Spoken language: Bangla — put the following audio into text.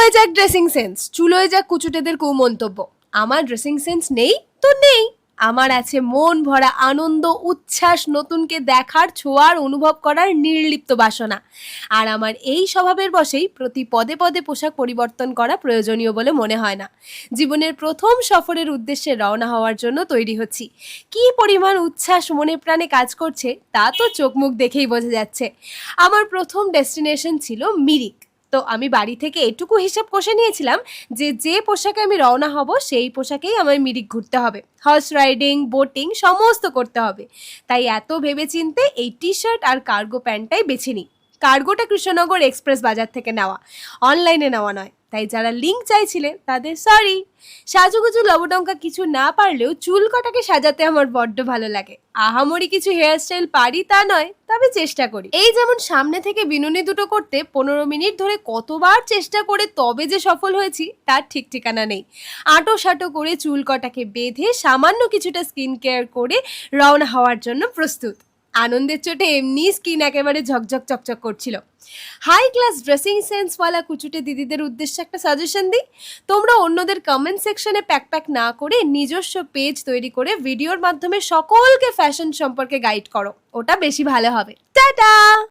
চুলোয় যাক ড্রেসিং সেন্স চুলোয় যাক কুচুটেদের কুমন্তব্য। আমার ড্রেসিং সেন্স নেই তো নেই। আমার আছে মন ভরা আনন্দ, উচ্ছ্বাস, নতুনকে দেখার, ছোঁয়ার, অনুভব করার নির্লিপ্ত বাসনা। আর আমার এই স্বভাবের বশেই প্রতি পদে পদে পোশাক পরিবর্তন করা প্রয়োজনীয় বলে মনে হয় না। জীবনের প্রথম সফরের উদ্দেশ্যে রওনা হওয়ার জন্য তৈরি হচ্ছি। কী পরিমাণ উচ্ছ্বাস মনে প্রাণে কাজ করছে, তা তো চোখ মুখ দেখেই বোঝা যাচ্ছে। আমার প্রথম ডেস্টিনেশন ছিল মিরিক। তো আমি বাড়ি থেকে এটুকু হিসাব কষে নিয়েছিলাম যে যে পোশাকে আমি রওনা হব, সেই পোশাকেই আমার মিরিক ঘুরতে হবে। হর্স রাইডিং বোটিং সমস্ত করতে হবে। তাই এত ভেবেচিন্তে এই টি শার্ট আর কার্গো প্যান্টটাই বেছে নিই। কার্গোটা কৃষ্ণনগর এক্সপ্রেস বাজার থেকে নেওয়া। অনলাইনে নেওয়া নয়। তাই যারা লিঙ্ক চাইছিলেন তাদের সরি সাজুগুজু লবডঙ্কা কিছু না পারলেও চুল কটাকে সাজাতে আমার বড্ড ভালো লাগে। আহামরি কিছু হেয়ারস্টাইল পারি তা নয়, তবে চেষ্টা করি। এই যেমন সামনে থেকে বিনুনি দুটো করতে পনেরো মিনিট ধরে কতবার চেষ্টা করে তবে যে সফল হয়েছি, তার ঠিক ঠিকানা নেই। আটো সাটো করে চুল কটাকে বেঁধে সামান্য কিছুটা স্কিন কেয়ার করে রওনা হওয়ার জন্য প্রস্তুত। আনন্দের চোটে এমনি স্কিন একেবারে ঝকঝক চকচক করছিল। হাই ক্লাস ড্রেসিং সেন্সওয়ালা কুচুটে দিদিদের উদ্দেশ্যে একটা সাজেশন দিই। তোমরা অন্যদের কমেন্ট সেকশনে প্যাক প্যাক না করে নিজস্ব পেজ তৈরি করে ভিডিওর মাধ্যমে সকলকে ফ্যাশন সম্পর্কে গাইড করো। ওটা বেশি ভালো হবে। টাটা!